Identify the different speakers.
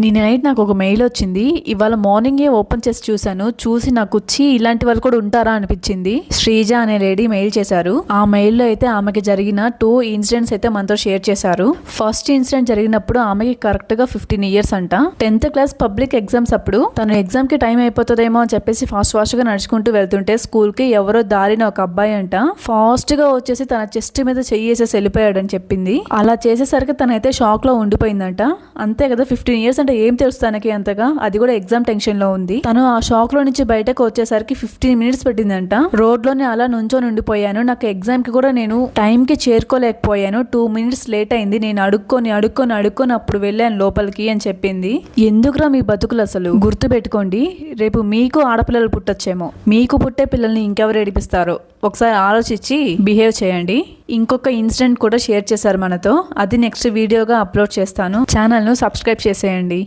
Speaker 1: నిన్న నైట్ నాకు ఒక మెయిల్ వచ్చింది. ఇవాళ మార్నింగే ఓపెన్ చేసి చూశాను. చూసి నాకు వచ్చి ఇలాంటి వాళ్ళు కూడా ఉంటారా అనిపించింది. శ్రీజ అనే లేడీ మెయిల్ చేశారు. ఆ మెయిల్లో అయితే ఆమెకి జరిగిన టూ ఇన్సిడెంట్స్ అయితే మనతో షేర్ చేశారు. ఫస్ట్ ఇన్సిడెంట్ జరిగినప్పుడు ఆమెకి కరెక్ట్గా ఫిఫ్టీన్ ఇయర్స్ అంట. టెన్త్ క్లాస్ పబ్లిక్ ఎగ్జామ్స్ అప్పుడు తను ఎగ్జామ్కి టైం అయిపోతుందేమో అని చెప్పేసి ఫాస్ట్ ఫాస్ట్గా నడుచుకుంటూ వెళ్తుంటే స్కూల్కి ఎవరో దారిన ఒక అబ్బాయి అంట. ఫాస్ట్గా వచ్చేసి తన చెస్ట్ మీద చెయ్యేసేసి వెళ్ళిపోయాడని చెప్పింది. అలా చేసేసరికి తనైతే షాక్లో ఉండిపోయిందంట. అంతే కదా ఫిఫ్టీన్ ఇయర్స్ అంటే ఏం తెలుసు తనకి అంతగా? అది కూడా ఎగ్జామ్ టెన్షన్లో ఉంది. తను ఆ షాక్లో నుంచి బయటకు వచ్చేసరికి ఫిఫ్టీన్ మినిట్స్ పెట్టిందంట. రోడ్లోనే అలా నుంచొని ఉండిపోయాను నాకు ఎగ్జామ్కి కూడా నేను టైం కి చేరుకోలేకపోయాను. టూ మినిట్స్ లేట్ అయింది. నేను అడుక్కొని అడుక్కొని అడుక్కొని అప్పుడు వెళ్ళాను లోపలికి అని చెప్పింది. ఎందుకురా మీ బతుకులు అసలు? గుర్తు పెట్టుకోండి. రేపు మీకు ఆడపిల్లలు పుట్టొచ్చేమో. మీకు పుట్టే పిల్లల్ని ఇంకెవరు ఏడిపిస్తారో? ఒకసారి ఆలోచించి బిహేవ్ చేయండి. ఇంకొక ఇన్సిడెంట్ కూడా షేర్ చేశారు మనతో. అది నెక్స్ట్ వీడియోగా అప్లోడ్ చేస్తాను. ఛానల్ను సబ్స్క్రైబ్ చేసేయండి.